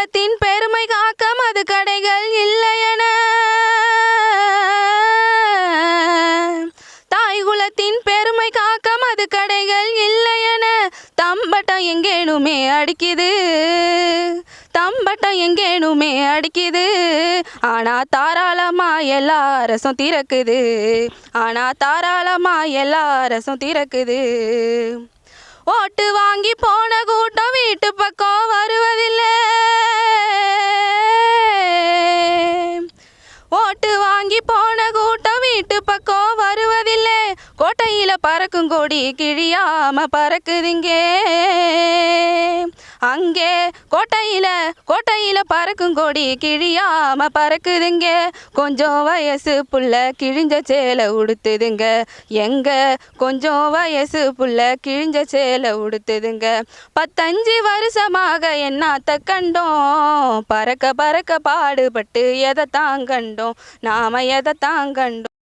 குலத்தின் பெருமை காக்க மது கடைகள் இல்லையன. தாய் குலத்தின் பெருமை காக்க மது கடைகள் இல்லையன. தம்பட்டம் எங்கேனுமே அடிக்குது. தம்பட்டம் எங்கேனுமே அடிக்குது. ஆனா தாராளமா எல்லா அரசும் திறக்குது. ஆனா தாராளமா எல்லா அரசும் திறக்குது. ஓட்டு வாங்கி போன கூட்டம் வீட்டு ஓட்டு போன கூட்டம் வீட்டு பக்கம் வருவதில்லை. கோட்டையில பறக்கும் கொடி கிழியாம பறக்குதுங்கே. அங்கே கோட்டையில கோட்டையில பறக்கும் கொடி கிழியாம பறக்குதுங்க. கொஞ்சம் வயசு புள்ள கிழிஞ்ச சேலை உடுத்துதுங்க. எங்க? கொஞ்சம் வயசு புள்ள கிழிஞ்ச சேலை உடுத்துதுங்க. பத்தஞ்சு வருஷமாக என்னாத்த கண்டோம். பறக்க பறக்க பாடுபட்டு எதை தான் கண்டோம்? நாம எதை தான் கண்டோம்?